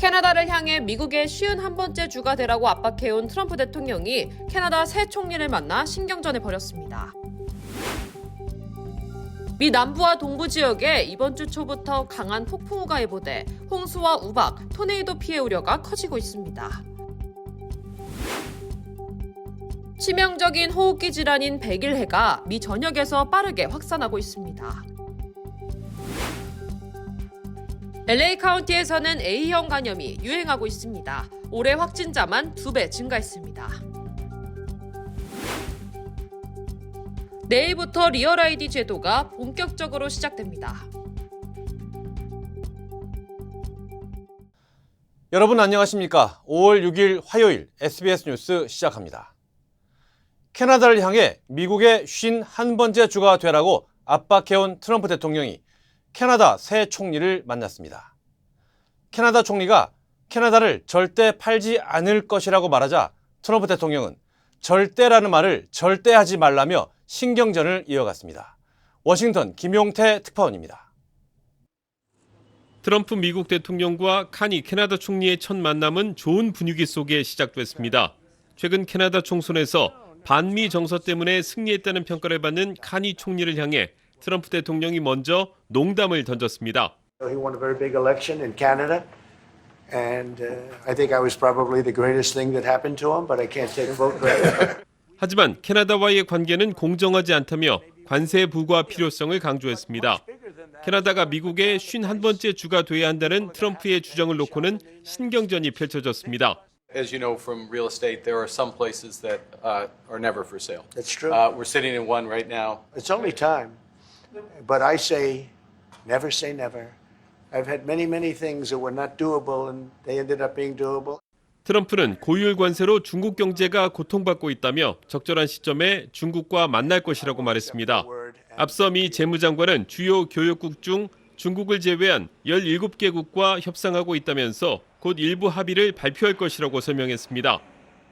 캐나다를 향해 미국의 쉬운 한 번째 주가 되라고 압박해온 트럼프 대통령이 캐나다 새 총리를 만나 신경전을 벌였습니다. 미 남부와 동부 지역에 이번 주 초부터 강한 폭풍우가 예보돼 홍수와 우박, 토네이도 피해 우려가 커지고 있습니다. 치명적인 호흡기 질환인 백일해가 미 전역에서 빠르게 확산하고 있습니다. LA 카운티에서는 A형 간염이 유행하고 있습니다. 올해 확진자만 두배 증가했습니다. 내일부터 리얼 아이디 제도가 본격적으로 시작됩니다. 여러분 안녕하십니까? 5월 6일 화요일 SBS 뉴스 시작합니다. 캐나다를 향해 미국의 51번째 주가 되라고 압박해온 트럼프 대통령이 캐나다 새 총리를 만났습니다. 캐나다 총리가 캐나다를 절대 팔지 않을 것이라고 말하자 트럼프 대통령은 절대라는 말을 절대 하지 말라며 신경전을 이어갔습니다. 워싱턴 김용태 특파원입니다. 트럼프 미국 대통령과 카니 캐나다 총리의 첫 만남은 좋은 분위기 속에 시작됐습니다. 최근 캐나다 총선에서 반미 정서 때문에 승리했다는 평가를 받는 카니 총리를 향해 트럼프 대통령이 먼저 농담을 던졌습니다. He won a very big election in Canada, and uh, I think I was probably the greatest thing that happened to him, but I can't take vote credit. 하지만 캐나다와의 관계는 공정하지 않다며 관세 부과 필요성을 강조했습니다. 캐나다가 미국의 51번째 주가 돼야 한다는 트럼프의 주장을 놓고는 신경전이 펼쳐졌습니다. As you know from real estate, there are some places that uh, are never for sale. That's true. Uh, we're sitting in one right now. It's only time, but I say, never say never. I've had many, many things that were not doable, and they ended up being doable. 트럼프는 고율 관세로 중국 경제가 고통받고 있다며 적절한 시점에 중국과 만날 것이라고 말했습니다. 앞서 미 재무장관은 주요 교역국 중 중국을 제외한 17개국과 협상하고 있다면서 곧 일부 합의를 발표할 것이라고 설명했습니다.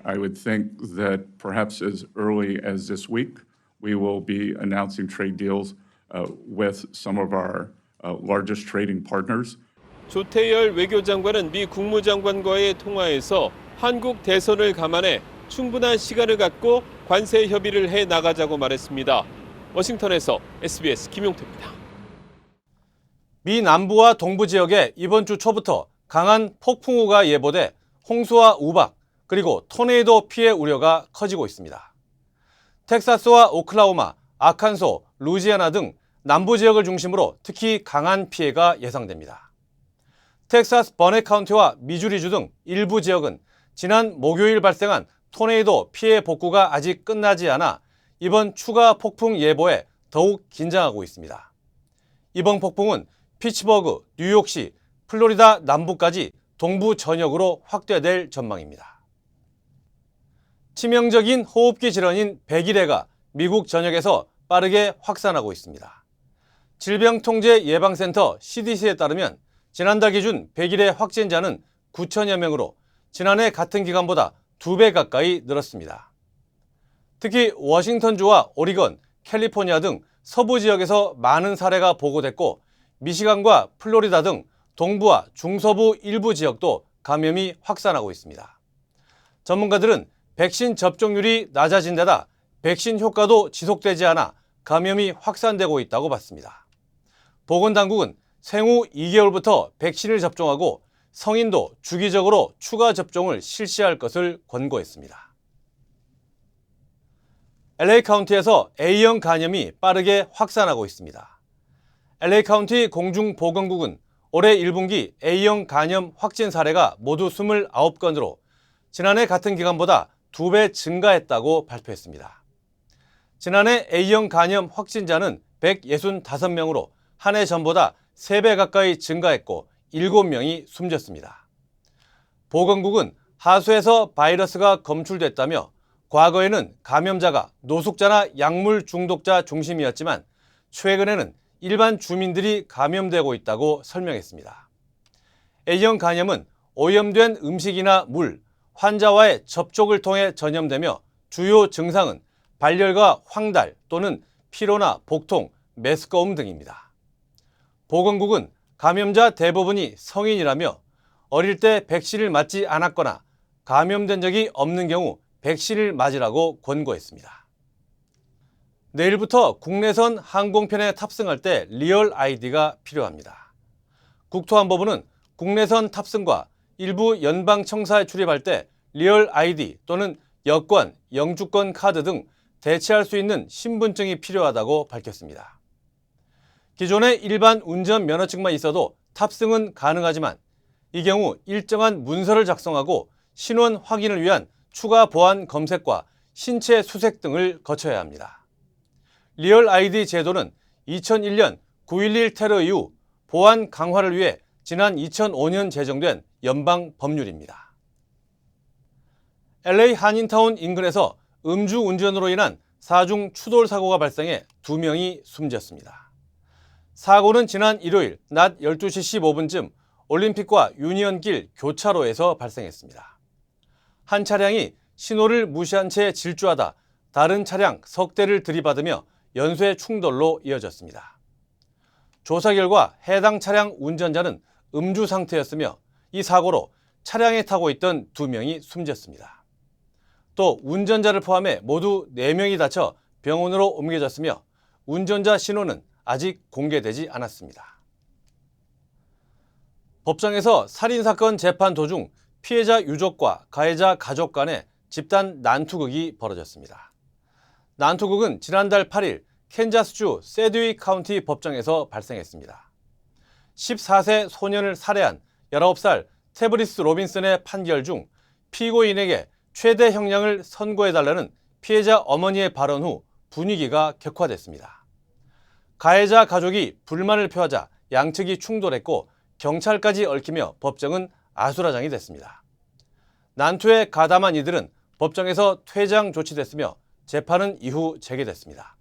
I would think that perhaps as early as this week, we will be announcing trade deals uh, with some of our uh, largest trading partners. 조태열 외교장관은 미 국무장관과의 통화에서 한국 대선을 감안해 충분한 시간을 갖고 관세 협의를 해 나가자고 말했습니다. 워싱턴에서 SBS 김용태입니다. 미 남부와 동부 지역에 이번 주 초부터 강한 폭풍우가 예보돼 홍수와 우박 그리고 토네이도 피해 우려가 커지고 있습니다. 텍사스와 오클라호마, 아칸소, 루지아나 등 남부 지역을 중심으로 특히 강한 피해가 예상됩니다. 텍사스 버넷 카운티와 미주리주 등 일부 지역은 지난 목요일 발생한 토네이도 피해 복구가 아직 끝나지 않아 이번 추가 폭풍 예보에 더욱 긴장하고 있습니다. 이번 폭풍은 피츠버그, 뉴욕시, 플로리다 남부까지 동부 전역으로 확대될 전망입니다. 치명적인 호흡기 질환인 백일해가 미국 전역에서 빠르게 확산하고 있습니다. 질병통제예방센터 CDC에 따르면 지난달 기준 백일해 확진자는 9천여 명으로 지난해 같은 기간보다 2배 가까이 늘었습니다. 특히 워싱턴주와 오리건, 캘리포니아 등 서부 지역에서 많은 사례가 보고됐고 미시간과 플로리다 등 동부와 중서부 일부 지역도 감염이 확산하고 있습니다. 전문가들은 백신 접종률이 낮아진 데다 백신 효과도 지속되지 않아 감염이 확산되고 있다고 봤습니다. 보건당국은 생후 2개월부터 백신을 접종하고 성인도 주기적으로 추가 접종을 실시할 것을 권고했습니다. LA 카운티에서 A형 간염이 빠르게 확산하고 있습니다. LA 카운티 공중보건국은 올해 1분기 A형 간염 확진 사례가 모두 29건으로 지난해 같은 기간보다 2배 증가했다고 발표했습니다. 지난해 A형 간염 확진자는 165명으로 한 해 전보다 3배 가까이 증가했고 7명이 숨졌습니다. 보건국은 하수에서 바이러스가 검출됐다며 과거에는 감염자가 노숙자나 약물 중독자 중심이었지만 최근에는 일반 주민들이 감염되고 있다고 설명했습니다. A형 간염은 오염된 음식이나 물, 환자와의 접촉을 통해 전염되며 주요 증상은 발열과 황달 또는 피로나 복통, 메스꺼움 등입니다. 보건국은 감염자 대부분이 성인이라며 어릴 때 백신을 맞지 않았거나 감염된 적이 없는 경우 백신을 맞으라고 권고했습니다. 내일부터 국내선 항공편에 탑승할 때 리얼 아이디가 필요합니다. 국토안보부는 국내선 탑승과 일부 연방청사에 출입할 때 리얼 아이디 또는 여권, 영주권 카드 등 대체할 수 있는 신분증이 필요하다고 밝혔습니다. 기존의 일반 운전 면허증만 있어도 탑승은 가능하지만 이 경우 일정한 문서를 작성하고 신원 확인을 위한 추가 보안 검색과 신체 수색 등을 거쳐야 합니다. 리얼 아이디 제도는 2001년 9.11 테러 이후 보안 강화를 위해 지난 2005년 제정된 연방 법률입니다. LA 한인타운 인근에서 음주 운전으로 인한 사중 추돌 사고가 발생해 두 명이 숨졌습니다. 사고는 지난 일요일 낮 12시 15분쯤 올림픽과 유니언길 교차로에서 발생했습니다. 한 차량이 신호를 무시한 채 질주하다 다른 차량 석 대를 들이받으며 연쇄 충돌로 이어졌습니다. 조사 결과 해당 차량 운전자는 음주 상태였으며 이 사고로 차량에 타고 있던 두 명이 숨졌습니다. 또 운전자를 포함해 모두 4명이 다쳐 병원으로 옮겨졌으며 운전자 신원은 아직 공개되지 않았습니다. 법정에서 살인사건 재판 도중 피해자 유족과 가해자 가족 간의 집단 난투극이 벌어졌습니다. 난투극은 지난달 8일 캔자스주 세드위 카운티 법정에서 발생했습니다. 14세 소년을 살해한 19살 테브리스 로빈슨의 판결 중 피고인에게 최대 형량을 선고해달라는 피해자 어머니의 발언 후 분위기가 격화됐습니다. 가해자 가족이 불만을 표하자 양측이 충돌했고 경찰까지 얽히며 법정은 아수라장이 됐습니다. 난투에 가담한 이들은 법정에서 퇴장 조치됐으며 재판은 이후 재개됐습니다.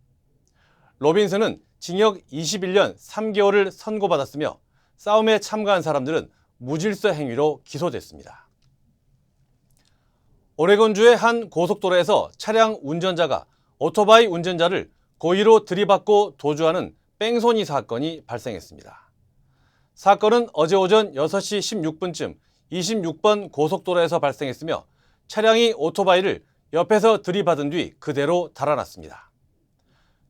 로빈슨은 징역 21년 3개월을 선고받았으며 싸움에 참가한 사람들은 무질서 행위로 기소됐습니다. 오레곤주의 한 고속도로에서 차량 운전자가 오토바이 운전자를 고의로 들이받고 도주하는 뺑소니 사건이 발생했습니다. 사건은 어제 오전 6시 16분쯤 26번 고속도로에서 발생했으며 차량이 오토바이를 옆에서 들이받은 뒤 그대로 달아났습니다.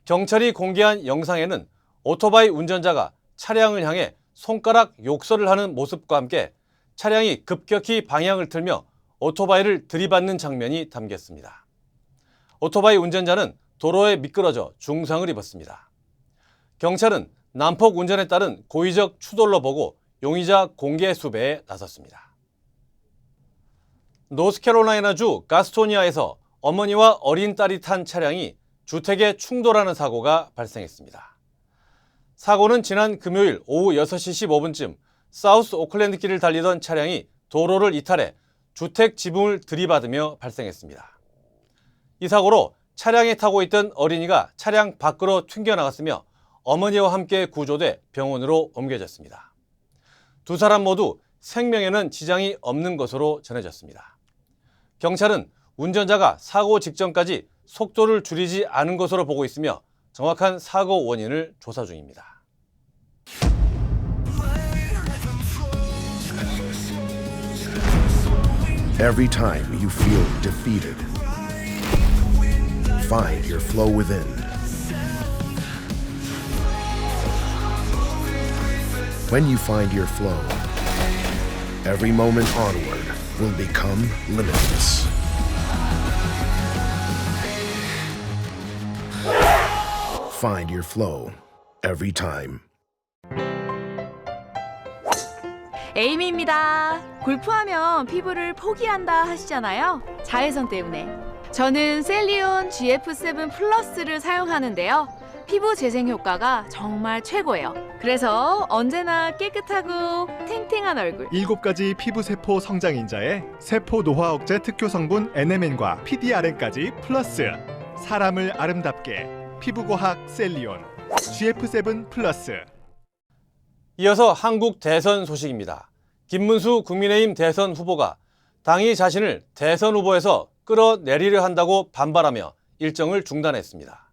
경찰이 공개한 영상에는 오토바이 운전자가 차량을 향해 손가락 욕설을 하는 모습과 함께 차량이 급격히 방향을 틀며 오토바이를 들이받는 장면이 담겼습니다. 오토바이 운전자는 도로에 미끄러져 중상을 입었습니다. 경찰은 난폭 운전에 따른 고의적 추돌로 보고 용의자 공개 수배에 나섰습니다. 노스캐롤라이나주 가스토니아에서 어머니와 어린 딸이 탄 차량이 주택에 충돌하는 사고가 발생했습니다. 사고는 지난 금요일 오후 6시 15분쯤 사우스 오클랜드 길을 달리던 차량이 도로를 이탈해 주택 지붕을 들이받으며 발생했습니다. 이 사고로 차량에 타고 있던 어린이가 차량 밖으로 튕겨나갔으며 어머니와 함께 구조돼 병원으로 옮겨졌습니다. 두 사람 모두 생명에는 지장이 없는 것으로 전해졌습니다. 경찰은 운전자가 사고 직전까지 속도를 줄이지 않은 것으로 보고 있으며 정확한 사고 원인을 조사 중입니다. find your flow within. When you find your flow, every moment onward will become limitless. Find your flow every time. 에이미입니다. 골프하면 피부를 포기한다 하시잖아요. 자외선 때문에. 저는 셀리온 GF7 플러스를 사용하는데요. 피부 재생 효과가 정말 최고예요. 그래서 언제나 깨끗하고 탱탱한 얼굴. 일곱 가지 피부 세포 성장 인자에 세포 노화 억제 특효 성분 NMN과 PDRN까지 플러스 사람을 아름답게 피부과학 셀리온 GF7 플러스 이어서 한국 대선 소식입니다. 김문수 국민의힘 대선 후보가 당이 자신을 대선 후보에서 끌어내리려 한다고 반발하며 일정을 중단했습니다.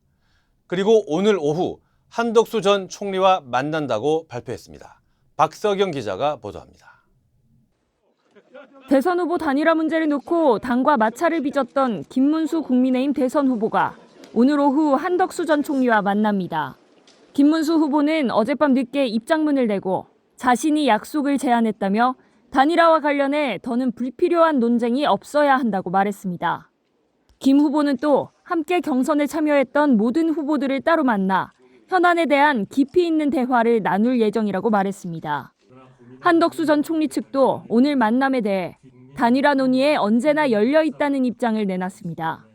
그리고 오늘 오후 한덕수 전 총리와 만난다고 발표했습니다. 박석영 기자가 보도합니다. 대선 후보 단일화 문제를 놓고 당과 마찰을 빚었던 김문수 국민의힘 대선 후보가 오늘 오후 한덕수 전 총리와 만납니다. 김문수 후보는 어젯밤 늦게 입장문을 내고 자신이 약속을 제안했다며 단일화와 관련해 더는 불필요한 논쟁이 없어야 한다고 말했습니다. 김 후보는 또 함께 경선에 참여했던 모든 후보들을 따로 만나 현안에 대한 깊이 있는 대화를 나눌 예정이라고 말했습니다. 한덕수 전 총리 측도 오늘 만남에 대해 단일화 논의에 언제나 열려 있다는 입장을 내놨습니다.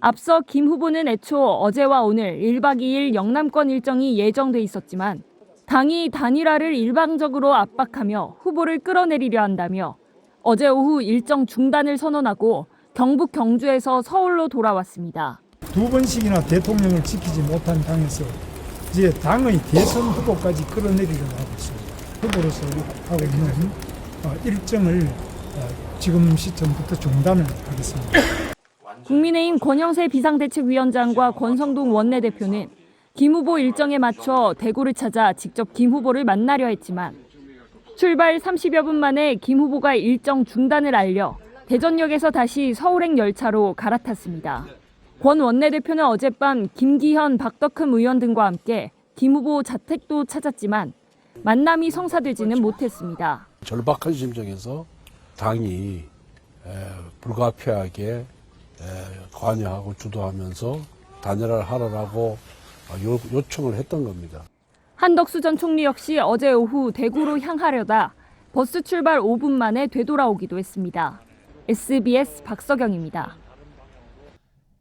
앞서 김 후보는 애초 어제와 오늘 1박 2일 영남권 일정이 예정돼 있었지만 당이 단일화를 일방적으로 압박하며 후보를 끌어내리려 한다며 어제 오후 일정 중단을 선언하고 경북 경주에서 서울로 돌아왔습니다. 두 번씩이나 대통령을 지키지 못한 당에서 이제 당의 대선 후보까지 끌어내리려고 하고 있습니다. 후보로서 하고 있는 어, 일정을 어, 지금 시점부터 중단을 하겠습니다. 국민의힘 권영세 비상대책위원장과 권성동 원내대표는 김 후보 일정에 맞춰 대구를 찾아 직접 김 후보를 만나려 했지만 출발 30여 분 만에 김 후보가 일정 중단을 알려 대전역에서 다시 서울행 열차로 갈아탔습니다. 권 원내대표는 어젯밤 김기현, 박덕흠 의원 등과 함께 김 후보 자택도 찾았지만 만남이 성사되지는 못했습니다. 절박한 심정에서 당이 에, 불가피하게 에, 관여하고 주도하면서 단일화를 하라고 요, 요청을 했던 겁니다. 한덕수 전 총리 역시 어제 오후 대구로 향하려다 버스 출발 5분 만에 되돌아오기도 했습니다. SBS 박서경입니다.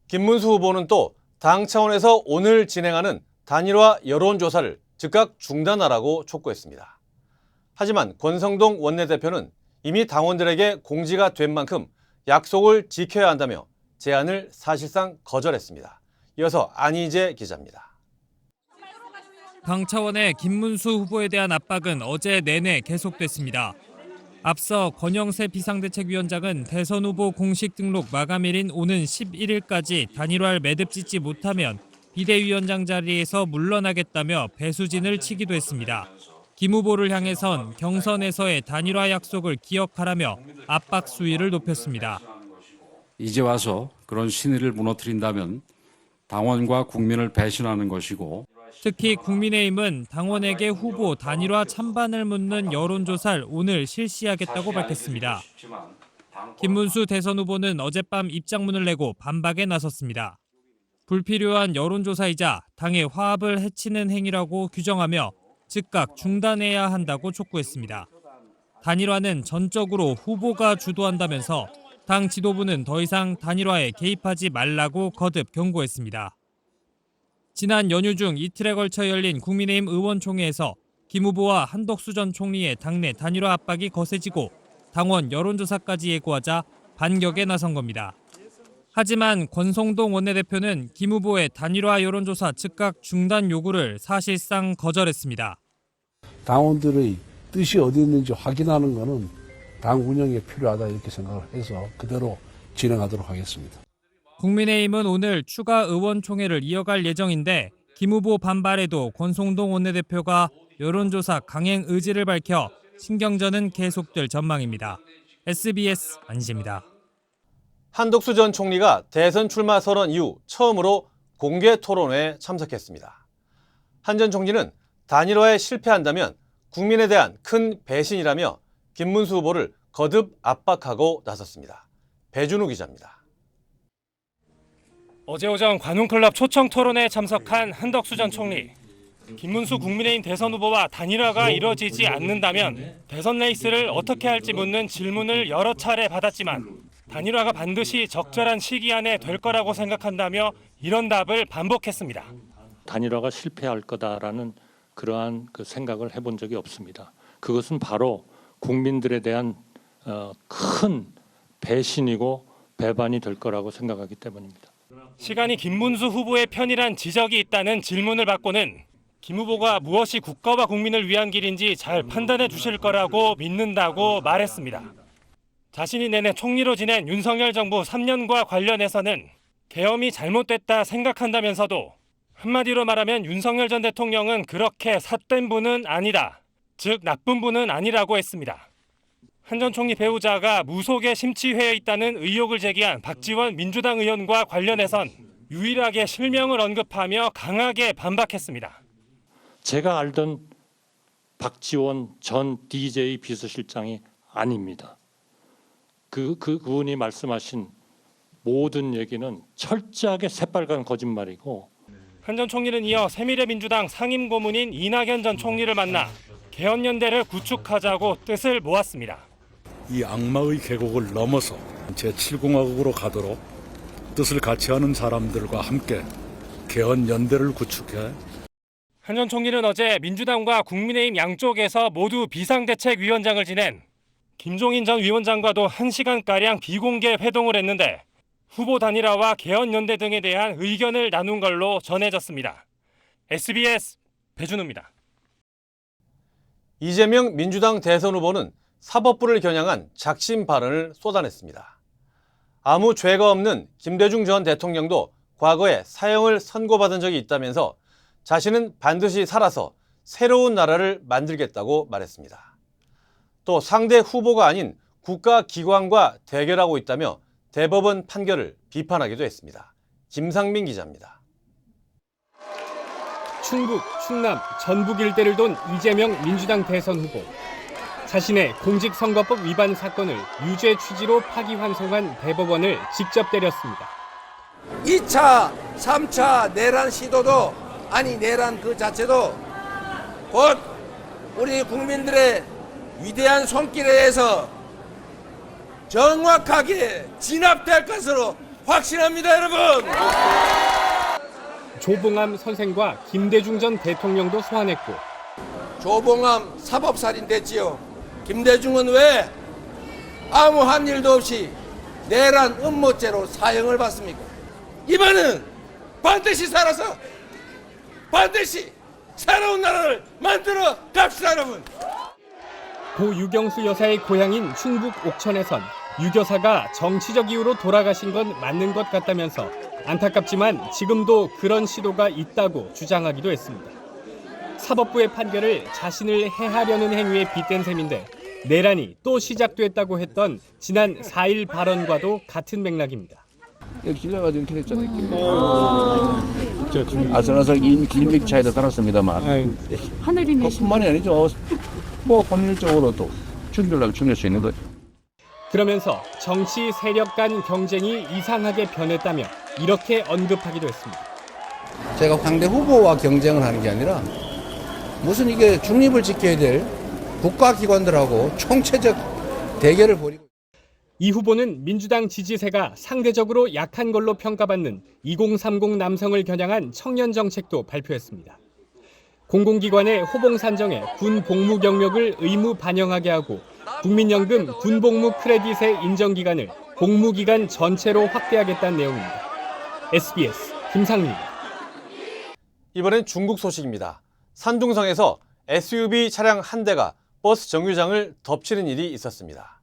김문수 후보는 또 당 차원에서 오늘 진행하는 단일화 여론조사를 즉각 중단하라고 촉구했습니다. 하지만 권성동 원내대표는 이미 당원들에게 공지가 된 만큼 약속을 지켜야 한다며 제안을 사실상 거절했습니다. 이어서 안희재 기자입니다. 당 차원의 김문수 후보에 대한 압박은 어제 내내 계속됐습니다. 앞서 권영세 비상대책위원장은 대선 후보 공식 등록 마감일인 오는 11일까지 단일화를 매듭 짓지 못하면 비대위원장 자리에서 물러나겠다며 배수진을 치기도 했습니다. 김 후보를 향해선 경선에서의 단일화 약속을 기억하라며 압박 수위를 높였습니다. 이제 와서 그런 신의를 무너뜨린다면 당원과 국민을 배신하는 것이고 특히 국민의힘은 당원에게 후보 단일화 찬반을 묻는 여론조사를 오늘 실시하겠다고 밝혔습니다. 김문수 대선 후보는 어젯밤 입장문을 내고 반박에 나섰습니다. 불필요한 여론조사이자 당의 화합을 해치는 행위라고 규정하며 즉각 중단해야 한다고 촉구했습니다. 단일화는 전적으로 후보가 주도한다면서 당 지도부는 더 이상 단일화에 개입하지 말라고 거듭 경고했습니다. 지난 연휴 중 이틀에 걸쳐 열린 국민의힘 의원총회에서 김 후보와 한덕수 전 총리의 당내 단일화 압박이 거세지고 당원 여론조사까지 예고하자 반격에 나선 겁니다. 하지만 권성동 원내대표는 김 후보의 단일화 여론조사 즉각 중단 요구를 사실상 거절했습니다. 당원들의 뜻이 어디 있는지 확인하는 것은 당 운영에 필요하다 이렇게 생각을 해서 그대로 진행하도록 하겠습니다. 국민의힘은 오늘 추가 의원총회를 이어갈 예정인데 김 후보 반발에도 권성동 원내대표가 여론조사 강행 의지를 밝혀 신경전은 계속될 전망입니다. SBS 안지입니다. 한덕수 전 총리가 대선 출마 선언 이후 처음으로 공개 토론회에 참석했습니다. 한 전 총리는 단일화에 실패한다면 국민에 대한 큰 배신이라며 김문수 후보를 거듭 압박하고 나섰습니다. 배준우 기자입니다. 어제 오전 관훈클럽 초청 토론회에 참석한 한덕수 전 총리. 김문수 국민의힘 대선 후보와 단일화가 이뤄지지 않는다면 대선 레이스를 어떻게 할지 묻는 질문을 여러 차례 받았지만 단일화가 반드시 적절한 시기 안에 될 거라고 생각한다며 이런 답을 반복했습니다. 단일화가 실패할 거다라는 그러한 그 생각을 해본 적이 없습니다. 그것은 바로 국민들에 대한 어, 큰 배신이고 배반이 될 거라고 생각하기 때문입니다. 시간이 김문수 후보의 편이란 지적이 있다는 질문을 받고는 김 후보가 무엇이 국가와 국민을 위한 길인지 잘 판단해 주실 거라고 믿는다고 말했습니다. 자신이 내내 총리로 지낸 윤석열 정부 3년과 관련해서는 계엄이 잘못됐다 생각한다면서도 한마디로 말하면 윤석열 전 대통령은 그렇게 삿된 분은 아니다. 즉 나쁜 분은 아니라고 했습니다. 한 전 총리 배우자가 무속에 심취해 있다는 의혹을 제기한 박지원 민주당 의원과 관련해선 유일하게 실명을 언급하며 강하게 반박했습니다. 제가 알던 박지원 전 DJ 비서실장이 아닙니다. 그, 그 그분이 말씀하신 모든 얘기는 철저하게 새빨간 거짓말이고 한 전 총리는 이어 새미래민주당 상임고문인 이낙연 전 총리를 만나 개헌연대를 구축하자고 뜻을 모았습니다. 이 악마의 계곡을 넘어서 제7공화국으로 가도록 뜻을 같이 하는 사람들과 함께 개헌 연대를 구축해 한전 총리는 어제 민주당과 국민의힘 양쪽에서 모두 비상대책위원장을 지낸 김종인 전 위원장과도 1시간가량 비공개 회동을 했는데 후보 단일화와 개헌연대 등에 대한 의견을 나눈 걸로 전해졌습니다. SBS 배준우입니다. 이재명 민주당 대선 후보는 사법부를 겨냥한 작심 발언을 쏟아냈습니다. 아무 죄가 없는 김대중 전 대통령도 과거에 사형을 선고받은 적이 있다면서 자신은 반드시 살아서 새로운 나라를 만들겠다고 말했습니다. 또 상대 후보가 아닌 국가 기관과 대결하고 있다며 대법원 판결을 비판하기도 했습니다. 김상민 기자입니다. 충북, 충남, 전북 일대를 돈 이재명 민주당 대선 후보. 자신의 공직선거법 위반 사건을 유죄 취지로 파기환송한 대법원을 직접 때렸습니다. 2차, 3차 내란 시도도 아니 내란 그 자체도 곧 우리 국민들의 위대한 손길에 의해서 정확하게 진압될 것으로 확신합니다, 여러분. 조봉암 선생과 김대중 전 대통령도 소환했고 조봉암 사법살인 됐지요. 김대중은 왜 아무 한 일도 없이 내란 음모죄로 사형을 받습니까? 이번은 반드시 살아서 반드시 새로운 나라를 만들어 갑시다, 여러분. 고 유경수 여사의 고향인 충북 옥천에선 유 여사가 정치적 이유로 돌아가신 건 맞는 것 같다면서 안타깝지만 지금도 그런 시도가 있다고 주장하기도 했습니다. 사법부의 판결을 자신을 해하려는 행위에 빗댄 셈인데 내란이 또 시작됐다고 했던 지난 4일 발언과도 같은 맥락입니다. 여기 길러가 이렇게 됐잖아요. 아슬아슬 긴 길맥 차이도 달았습니다만 하늘이 그뿐만이 아니죠. 뭐 법률적으로 또 충돌하고 충돌할 수 있는 거. 그러면서 정치 세력 간 경쟁이 이상하게 변했다며 이렇게 언급하기도 했습니다. 제가 상대 후보와 경쟁을 하는 게 아니라 무슨 이게 중립을 지켜야 될 국가기관들하고 총체적 대결을 벌이고 이 후보는 민주당 지지세가 상대적으로 약한 걸로 평가받는 2030 남성을 겨냥한 청년 정책도 발표했습니다. 공공기관의 호봉 산정에 군 복무 경력을 의무 반영하게 하고 국민연금 군 복무 크레딧의 인정 기간을 복무 기간 전체로 확대하겠다는 내용입니다. SBS 김상민입니다. 이번엔 중국 소식입니다. 산둥성에서 SUV 차량 한 대가 버스 정류장을 덮치는 일이 있었습니다.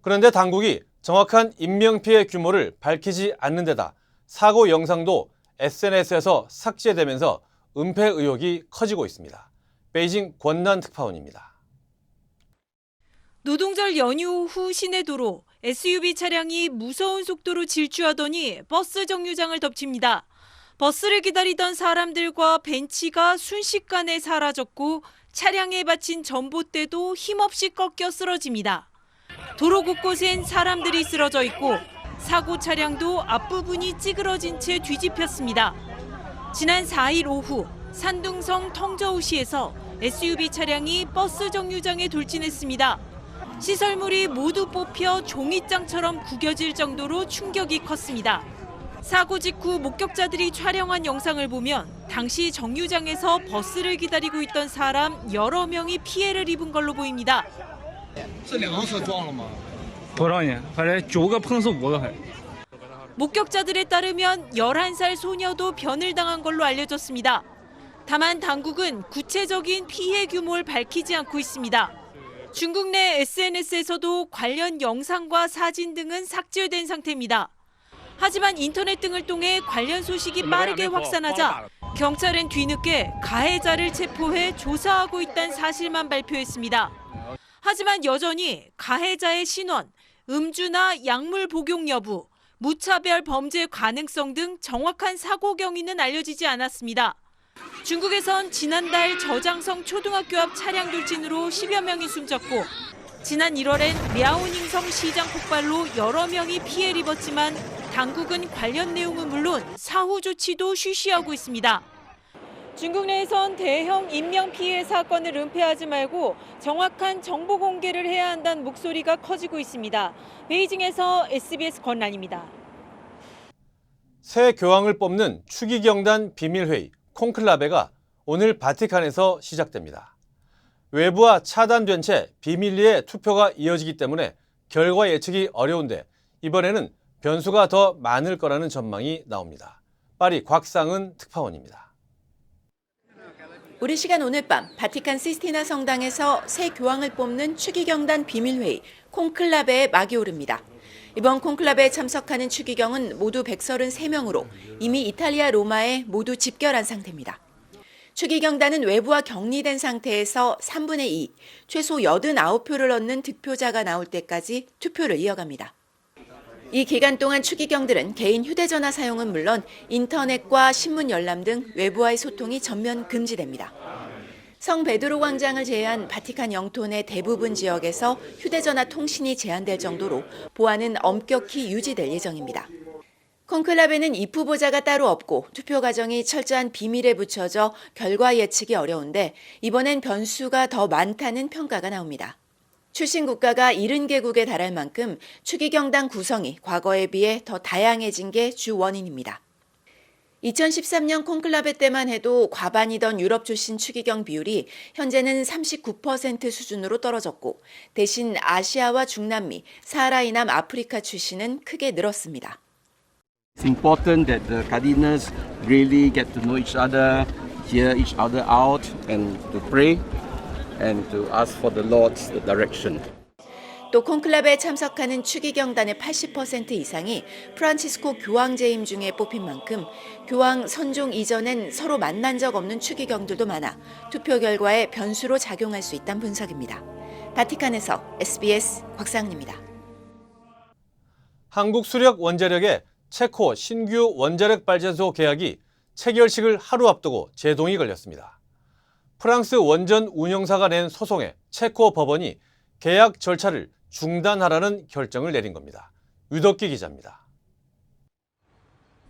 그런데 당국이 정확한 인명피해 규모를 밝히지 않는 데다 사고 영상도 SNS에서 삭제되면서 은폐 의혹이 커지고 있습니다. 베이징 권난 특파원입니다. 노동절 연휴 후 시내 도로 SUV 차량이 무서운 속도로 질주하더니 버스 정류장을 덮칩니다. 버스를 기다리던 사람들과 벤치가 순식간에 사라졌고 차량에 받친 전봇대도 힘없이 꺾여 쓰러집니다. 도로 곳곳엔 사람들이 쓰러져 있고 사고 차량도 앞부분이 찌그러진 채 뒤집혔습니다. 지난 4일 오후 산둥성 텅저우시에서 SUV 차량이 버스 정류장에 돌진했습니다. 시설물이 모두 뽑혀 종이장처럼 구겨질 정도로 충격이 컸습니다. 사고 직후 목격자들이 촬영한 영상을 보면 당시 정류장에서 버스를 기다리고 있던 사람 여러 명이 피해를 입은 걸로 보입니다. 这两个车撞了吗？多少年？反正九个碰死五个还。 목격자들에 따르면 11살 소녀도 변을 당한 걸로 알려졌습니다. 다만 당국은 구체적인 피해 규모를 밝히지 않고 있습니다. 중국 내 SNS에서도 관련 영상과 사진 등은 삭제된 상태입니다. 하지만 인터넷 등을 통해 관련 소식이 빠르게 확산하자 경찰은 뒤늦게 가해자를 체포해 조사하고 있다는 사실만 발표했습니다. 하지만 여전히 가해자의 신원, 음주나 약물 복용 여부, 무차별 범죄 가능성 등 정확한 사고 경위는 알려지지 않았습니다. 중국에선 지난달 저장성 초등학교 앞 차량 돌진으로 10여 명이 숨졌고 지난 1월엔 랴오닝성 시장 폭발로 여러 명이 피해를 입었지만 당국은 관련 내용은 물론 사후 조치도 쉬쉬하고 있습니다. 중국 내에선 대형 인명 피해 사건을 은폐하지 말고 정확한 정보 공개를 해야 한다는 목소리가 커지고 있습니다. 베이징에서 SBS 권란입니다. 새 교황을 뽑는 추기경단 비밀회의 콩클라베가 오늘 바티칸에서 시작됩니다. 외부와 차단된 채 비밀리에 투표가 이어지기 때문에 결과 예측이 어려운데 이번에는 변수가 더 많을 거라는 전망이 나옵니다. 파리 곽상은 특파원입니다. 우리 시간 오늘 밤 바티칸 시스티나 성당에서 새 교황을 뽑는 추기경단 비밀회의 콩클라베의 막이 오릅니다. 이번 콩클라베에 참석하는 추기경은 모두 133명으로 이미 이탈리아 로마에 모두 집결한 상태입니다. 추기경단은 외부와 격리된 상태에서 3분의 2, 최소 89표를 얻는 득표자가 나올 때까지 투표를 이어갑니다. 이 기간 동안 추기경들은 개인 휴대전화 사용은 물론 인터넷과 신문 열람 등 외부와의 소통이 전면 금지됩니다. 성 베드로 광장을 제외한 바티칸 영토 내 대부분 지역에서 휴대전화 통신이 제한될 정도로 보안은 엄격히 유지될 예정입니다. 콩클라베는 입 후보자가 따로 없고 투표 과정이 철저한 비밀에 붙여져 결과 예측이 어려운데 이번엔 변수가 더 많다는 평가가 나옵니다. 출신 국가가 70개국에 달할 만큼 추기경당 구성이 과거에 비해 더 다양해진 게 주 원인입니다. 2013년 콩클라베 때만 해도 과반이던 유럽 출신 추기경 비율이 현재는 39% 수준으로 떨어졌고 대신 아시아와 중남미, 사하라 이남 아프리카 출신은 크게 늘었습니다. It's important that the cardinals really get to know each other, hear each other out, and to pray and to ask for the Lord's direction. 또 콩클라베에 참석하는 추기경단의 80% 이상이 프란치스코 교황 재임 중에 뽑힌 만큼 교황 선종 이전엔 서로 만난 적 없는 추기경들도 많아 투표 결과에 변수로 작용할 수 있다는 분석입니다. 바티칸에서 SBS 곽상입니다. 한국 수력 원자력의 체코 신규 원자력 발전소 계약이 체결식을 하루 앞두고 제동이 걸렸습니다. 프랑스 원전 운영사가 낸 소송에 체코 법원이 계약 절차를 중단하라는 결정을 내린 겁니다. 유덕기 기자입니다.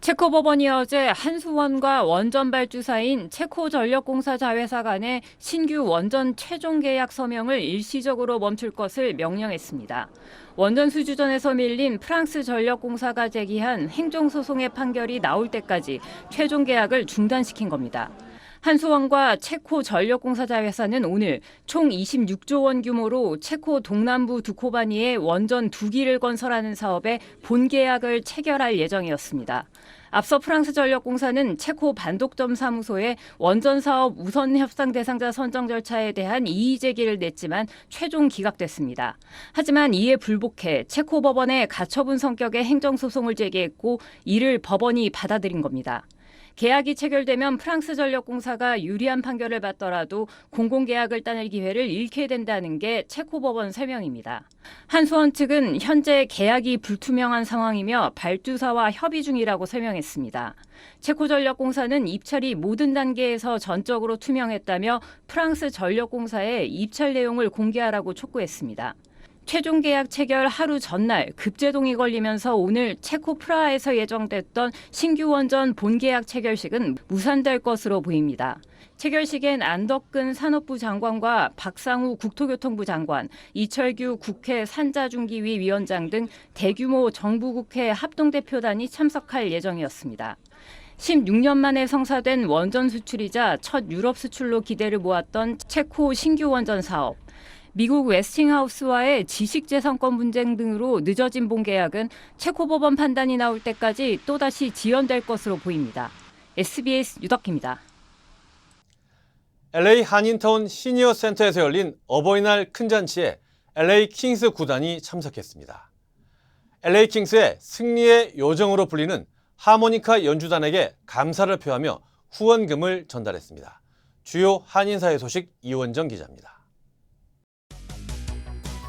체코 법원이 어제 한수원과 원전 발주사인 체코전력공사 자회사 간의 신규 원전 최종 계약 서명을 일시적으로 멈출 것을 명령했습니다. 원전 수주전에서 밀린 프랑스 전력공사가 제기한 행정소송의 판결이 나올 때까지 최종 계약을 중단시킨 겁니다. 한수원과 체코 전력공사 자 회사는 오늘 총 26조 원 규모로 체코 동남부 두코바니에 원전 두 기를 건설하는 사업에 본계약을 체결할 예정이었습니다. 앞서 프랑스 전력공사는 체코 반독점 사무소에 원전 사업 우선 협상 대상자 선정 절차에 대한 이의 제기를 냈지만 최종 기각됐습니다. 하지만 이에 불복해 체코 법원에 가처분 성격의 행정 소송을 제기했고 이를 법원이 받아들인 겁니다. 계약이 체결되면 프랑스 전력공사가 유리한 판결을 받더라도 공공계약을 따낼 기회를 잃게 된다는 게 체코 법원 설명입니다. 한수원 측은 현재 계약이 불투명한 상황이며 발주사와 협의 중이라고 설명했습니다. 체코전력공사는 입찰이 모든 단계에서 전적으로 투명했다며 프랑스 전력공사에 입찰 내용을 공개하라고 촉구했습니다. 최종 계약 체결 하루 전날 급제동이 걸리면서 오늘 체코 프라하에서 예정됐던 신규 원전 본계약 체결식은 무산될 것으로 보입니다. 체결식엔 안덕근 산업부 장관과 박상우 국토교통부 장관, 이철규 국회 산자중기위 위원장 등 대규모 정부국회 합동대표단이 참석할 예정이었습니다. 16년 만에 성사된 원전 수출이자 첫 유럽 수출로 기대를 모았던 체코 신규 원전 사업. 미국 웨스팅하우스와의 지식재산권 분쟁 등으로 늦어진 본 계약은 체코 법원 판단이 나올 때까지 또다시 지연될 것으로 보입니다. SBS 유덕기입니다. LA 한인타운 시니어 센터에서 열린 어버이날 큰 잔치에 LA 킹스 구단이 참석했습니다. LA 킹스의 승리의 요정으로 불리는 하모니카 연주단에게 감사를 표하며 후원금을 전달했습니다. 주요 한인사회 소식 이원정 기자입니다.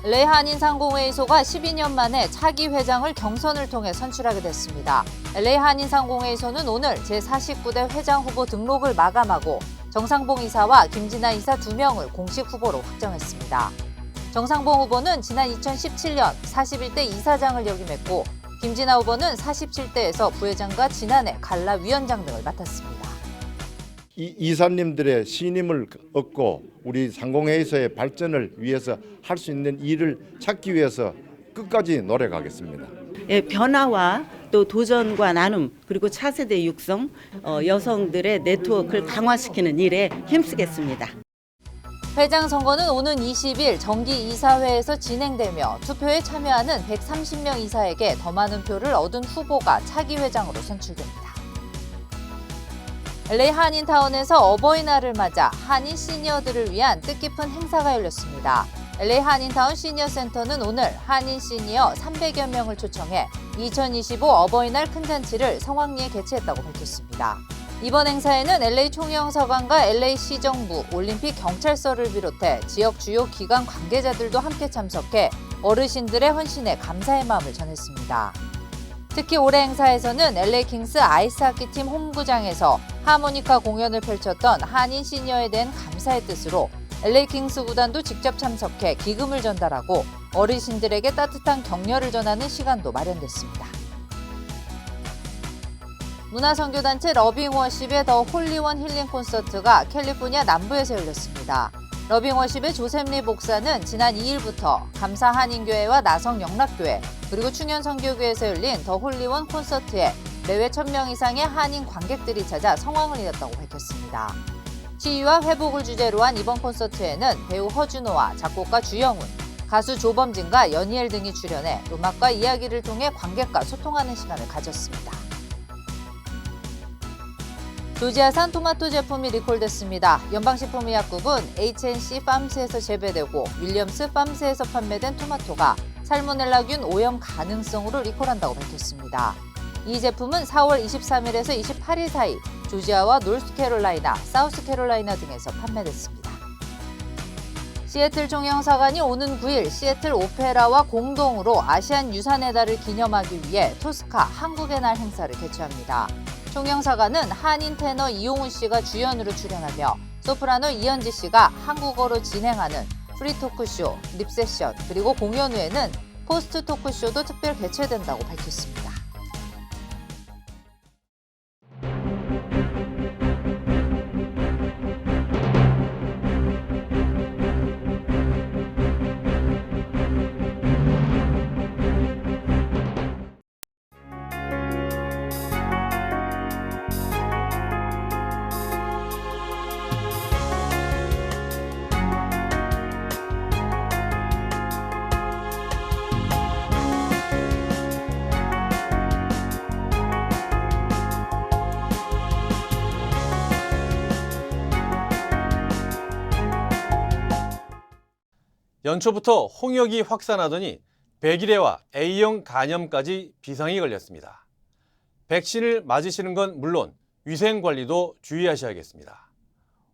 LA 한인 상공회의소가 12년 만에 차기 회장을 경선을 통해 선출하게 됐습니다. LA 한인 상공회의소는 오늘 제49대 회장 후보 등록을 마감하고 정상봉 이사와 김진아 이사 두명을 공식 후보로 확정했습니다. 정상봉 후보는 지난 2017년 41대 이사장을 역임했고 김진아 후보는 47대에서 부회장과 지난해 갈라 위원장 등을 맡았습니다. 이 이사님들의 신임을 얻고 우리 상공회의소의 발전을 위해서 할 수 있는 일을 찾기 위해서 끝까지 노력하겠습니다. 예, 변화와 또 도전과 나눔 그리고 차세대 육성 어, 여성들의 네트워크를 강화시키는 일에 힘쓰겠습니다. 회장 선거는 오는 20일 정기 이사회에서 진행되며 투표에 참여하는 130명 이사에게 더 많은 표를 얻은 후보가 차기 회장으로 선출됩니다. LA 한인타운에서 어버이날을 맞아 한인 시니어들을 위한 뜻깊은 행사가 열렸습니다. LA 한인타운 시니어센터는 오늘 한인 시니어 300여 명을 초청해 2025 어버이날 큰 잔치를 성황리에 개최했다고 밝혔습니다. 이번 행사에는 LA 총영사관과 LA 시정부, 올림픽 경찰서를 비롯해 지역 주요 기관 관계자들도 함께 참석해 어르신들의 헌신에 감사의 마음을 전했습니다. 특히 올해 행사에서는 LA 킹스 아이스하키 팀 홈구장에서 하모니카 공연을 펼쳤던 한인 시니어에 대한 감사의 뜻으로 LA 킹스 구단도 직접 참석해 기금을 전달하고 어르신들에게 따뜻한 격려를 전하는 시간도 마련됐습니다. 문화선교단체 러빙워십의 더 홀리원 힐링 콘서트가 캘리포니아 남부에서 열렸습니다. 러빙워십의 조셉리 목사는 지난 2일부터 감사 한인교회와 나성 영락교회 그리고 충현 선교교회에서 열린 더 홀리원 콘서트에 매회 1000명 이상의 한인 관객들이 찾아 성황을 이뤘다고 밝혔습니다. 치유와 회복을 주제로 한 이번 콘서트에는 배우 허준호와 작곡가 주영훈, 가수 조범진과 연희엘 등이 출연해 음악과 이야기를 통해 관객과 소통하는 시간을 가졌습니다. 조지아산 토마토 제품이 리콜됐습니다. 연방식품의약국은 H&C 팜스에서 재배되고 윌리엄스 팜스에서 판매된 토마토가 살모넬라균 오염 가능성으로 리콜한다고 밝혔습니다. 이 제품은 4월 23일에서 28일 사이 조지아와 노스캐롤라이나, 사우스캐롤라이나 등에서 판매됐습니다. 시애틀 총영사관이 오는 9일 시애틀 오페라와 공동으로 아시안 유산의 달을 기념하기 위해 토스카 한국의 날 행사를 개최합니다. 총영사관은 한인 테너 이용훈 씨가 주연으로 출연하며 소프라노 이현지 씨가 한국어로 진행하는 프리 토크쇼, 립세션, 그리고 공연 후에는 포스트 토크쇼도 특별 개최된다고 밝혔습니다. 연초부터 홍역이 확산하더니 백일해와 A형 간염까지 비상이 걸렸습니다. 백신을 맞으시는 건 물론 위생 관리도 주의하셔야겠습니다.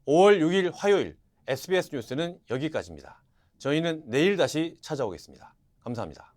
5월 6일 화요일 SBS 뉴스는 여기까지입니다. 저희는 내일 다시 찾아오겠습니다. 감사합니다.